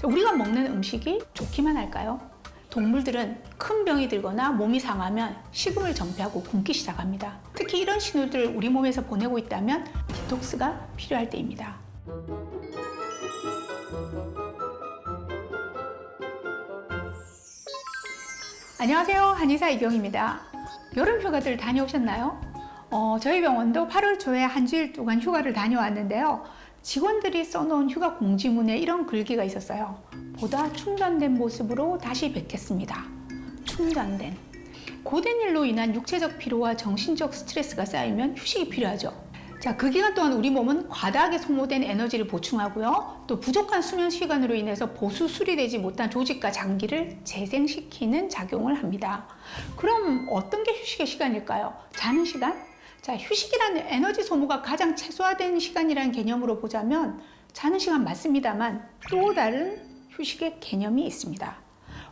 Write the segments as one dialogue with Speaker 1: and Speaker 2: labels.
Speaker 1: 자, 우리가 먹는 음식이 좋기만 할까요? 동물들은 큰 병이 들거나 몸이 상하면 식음을 정폐하고 굶기 시작합니다. 특히 이런 신호들을 우리 몸에서 보내고 있다면 디톡스가 필요할 때입니다. 안녕하세요. 한의사 이경입니다. 여름 휴가들 다녀오셨나요? 어, 저희 병원도 8월 초에 한 주일 동안 휴가를 다녀왔는데요. 직원들이 써놓은 휴가 공지문에 이런 글귀가 있었어요. 보다 충전된 모습으로 다시 뵙겠습니다. 충전된. 고된 일로 인한 육체적 피로와 정신적 스트레스가 쌓이면 휴식이 필요하죠. 자, 그 기간 동안 우리 몸은 과다하게 소모된 에너지를 보충하고요. 또 부족한 수면 시간으로 인해서 보수 수리되지 못한 조직과 장기를 재생시키는 작용을 합니다. 그럼 어떤 게 휴식의 시간일까요? 자는 시간? 자, 휴식이라는 에너지 소모가 가장 최소화된 시간이라는 개념으로 보자면 자는 시간 맞습니다만 또 다른 휴식의 개념이 있습니다.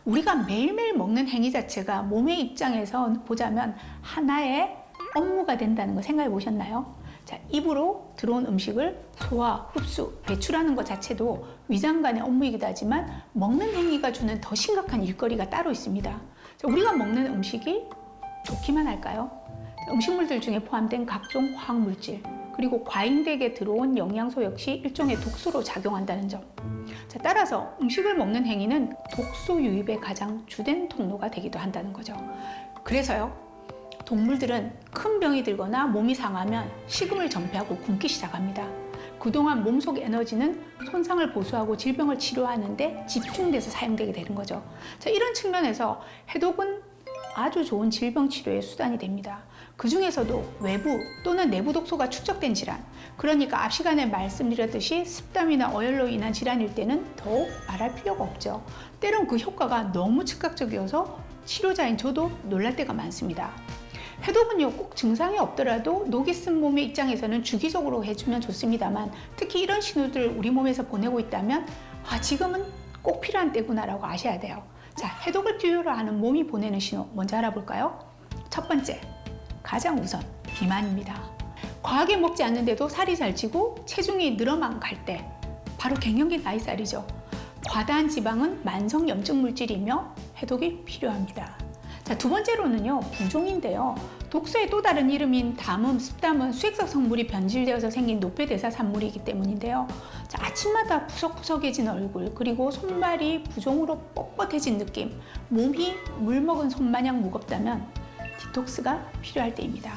Speaker 1: 우리가 매일매일 먹는 행위 자체가 몸의 입장에서 보자면 하나의 업무가 된다는 거 생각해 보셨나요? 자, 입으로 들어온 음식을 소화, 흡수, 배출하는 것 자체도 위장 간의 업무이기도 하지만 먹는 행위가 주는 더 심각한 일거리가 따로 있습니다. 자, 우리가 먹는 음식이 좋기만 할까요? 음식물들 중에 포함된 각종 화학물질, 그리고 과잉되게 들어온 영양소 역시 일종의 독소로 작용한다는 점. 자, 따라서 음식을 먹는 행위는 독소 유입의 가장 주된 통로가 되기도 한다는 거죠. 그래서요, 동물들은 큰 병이 들거나 몸이 상하면 식음을 정폐하고 굶기 시작합니다. 그동안 몸속 에너지는 손상을 보수하고 질병을 치료하는데 집중돼서 사용되게 되는 거죠. 자, 이런 측면에서 해독은 아주 좋은 질병 치료의 수단이 됩니다. 그 중에서도 외부 또는 내부 독소가 축적된 질환, 그러니까 앞 시간에 말씀드렸듯이 습담이나 어열로 인한 질환일 때는 더욱 말할 필요가 없죠. 때론 그 효과가 너무 즉각적이어서 치료자인 저도 놀랄 때가 많습니다. 해독은요 꼭 증상이 없더라도 녹이 쓴 몸의 입장에서는 주기적으로 해주면 좋습니다만 특히 이런 신호들을 우리 몸에서 보내고 있다면 아 지금은 꼭 필요한 때구나라고 아셔야 돼요. 자 해독을 필요로 하는 몸이 보내는 신호 먼저 알아볼까요? 첫 번째 가장 우선 비만입니다. 과하게 먹지 않는데도 살이 잘 찌고 체중이 늘어만 갈 때 바로 갱년기 나이살이죠. 과다한 지방은 만성 염증 물질이며 해독이 필요합니다. 자, 두 번째로는요, 부종인데요. 독소의 또 다른 이름인 담음, 습담은 수액성 성물이 변질되어서 생긴 노폐대사 산물이기 때문인데요. 자, 아침마다 푸석푸석해진 얼굴, 그리고 손발이 부종으로 뻣뻣해진 느낌, 몸이 물 먹은 손 마냥 무겁다면 디톡스가 필요할 때입니다.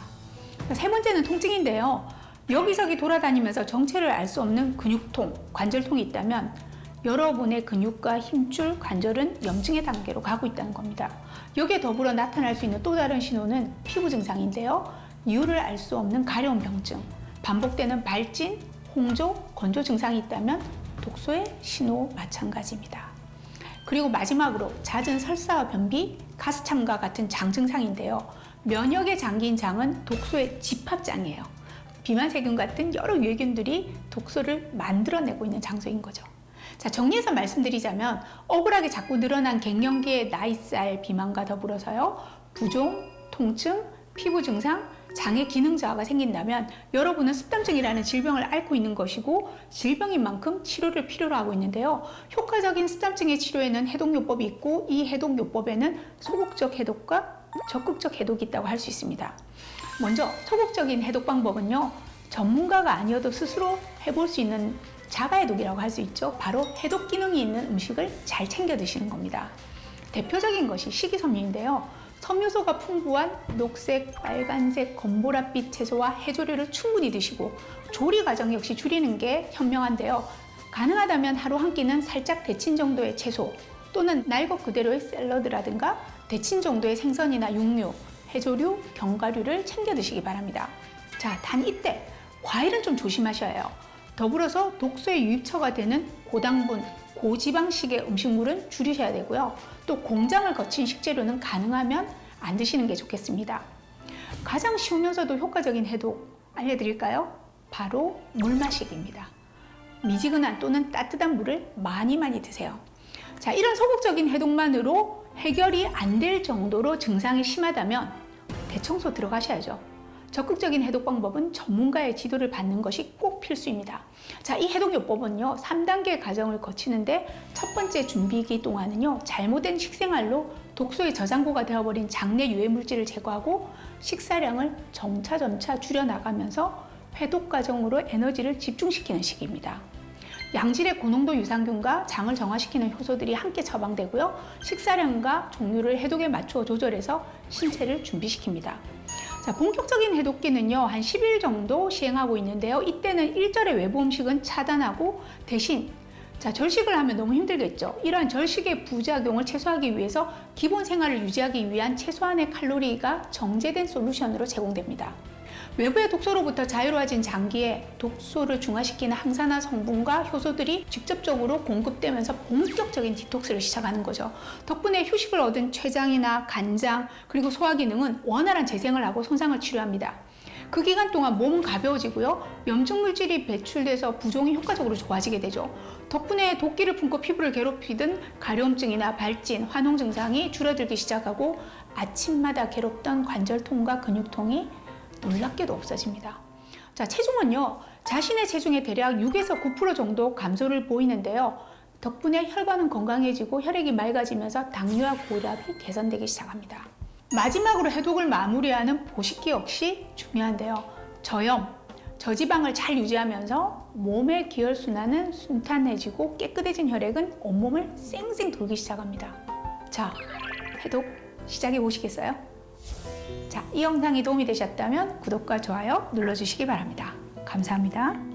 Speaker 1: 자, 세 번째는 통증인데요. 여기저기 돌아다니면서 정체를 알 수 없는 근육통, 관절통이 있다면 여러분의 근육과 힘줄, 관절은 염증의 단계로 가고 있다는 겁니다. 여기에 더불어 나타날 수 있는 또 다른 신호는 피부 증상인데요. 이유를 알 수 없는 가려운 병증, 반복되는 발진, 홍조, 건조 증상이 있다면 독소의 신호 마찬가지입니다. 그리고 마지막으로 잦은 설사와 변비, 가스참과 같은 장 증상인데요. 면역에 잠긴 장은 독소의 집합장이에요. 비만세균 같은 여러 유해균들이 독소를 만들어내고 있는 장소인 거죠. 자, 정리해서 말씀드리자면 억울하게 자꾸 늘어난 갱년기의 나이살 비만과 더불어서요. 부종, 통증, 피부 증상, 장의 기능 저하가 생긴다면 여러분은 습담증이라는 질병을 앓고 있는 것이고 질병인 만큼 치료를 필요로 하고 있는데요. 효과적인 습담증의 치료에는 해독요법이 있고 이 해독요법에는 소극적 해독과 적극적 해독이 있다고 할 수 있습니다. 먼저 소극적인 해독 방법은요. 전문가가 아니어도 스스로 해볼 수 있는 자가해독이라고 할 수 있죠. 바로 해독 기능이 있는 음식을 잘 챙겨 드시는 겁니다. 대표적인 것이 식이섬유인데요. 섬유소가 풍부한 녹색, 빨간색, 검보랏빛 채소와 해조류를 충분히 드시고 조리 과정 역시 줄이는 게 현명한데요. 가능하다면 하루 한 끼는 살짝 데친 정도의 채소 또는 날 것 그대로의 샐러드라든가 데친 정도의 생선이나 육류, 해조류, 견과류를 챙겨 드시기 바랍니다. 자, 단 이때 과일은 좀 조심하셔야 해요. 더불어서 독소의 유입처가 되는 고당분, 고지방식의 음식물은 줄이셔야 되고요. 또 공장을 거친 식재료는 가능하면 안 드시는 게 좋겠습니다. 가장 쉬우면서도 효과적인 해독 알려드릴까요? 바로 물 마시기입니다. 미지근한 또는 따뜻한 물을 많이 많이 드세요. 자, 이런 소극적인 해독만으로 해결이 안 될 정도로 증상이 심하다면 대청소 들어가셔야죠. 적극적인 해독 방법은 전문가의 지도를 받는 것이 꼭 필수입니다. 자, 이 해독요법은요, 3단계 과정을 거치는데 첫 번째 준비기 동안은요, 잘못된 식생활로 독소의 저장고가 되어버린 장내 유해 물질을 제거하고 식사량을 점차점차 줄여나가면서 해독 과정으로 에너지를 집중시키는 시기입니다. 양질의 고농도 유산균과 장을 정화시키는 효소들이 함께 처방되고요. 식사량과 종류를 해독에 맞추어 조절해서 신체를 준비시킵니다. 자, 본격적인 해독기는요, 한 10일 정도 시행하고 있는데요. 이때는 일절의 외부 음식은 차단하고 대신 자, 절식을 하면 너무 힘들겠죠. 이러한 절식의 부작용을 최소화하기 위해서 기본 생활을 유지하기 위한 최소한의 칼로리가 정제된 솔루션으로 제공됩니다. 외부의 독소로부터 자유로워진 장기에 독소를 중화시키는 항산화 성분과 효소들이 직접적으로 공급되면서 본격적인 디톡스를 시작하는 거죠. 덕분에 휴식을 얻은 췌장이나 간장 그리고 소화 기능은 원활한 재생을 하고 손상을 치료합니다. 그 기간 동안 몸은 가벼워지고요. 염증 물질이 배출돼서 부종이 효과적으로 좋아지게 되죠. 덕분에 도끼를 품고 피부를 괴롭히던 가려움증이나 발진, 화농 증상이 줄어들기 시작하고 아침마다 괴롭던 관절통과 근육통이 놀랍게도 없어집니다. 자, 체중은요, 자신의 체중의 대략 6에서 9% 정도 감소를 보이는데요. 덕분에 혈관은 건강해지고 혈액이 맑아지면서 당뇨와 고혈압이 개선되기 시작합니다. 마지막으로 해독을 마무리하는 보식기 역시 중요한데요. 저염, 저지방을 잘 유지하면서 몸의 기혈순환은 순탄해지고 깨끗해진 혈액은 온몸을 쌩쌩 돌기 시작합니다. 자, 해독 시작해 보시겠어요? 자, 이 영상이 도움이 되셨다면 구독과 좋아요 눌러주시기 바랍니다. 감사합니다.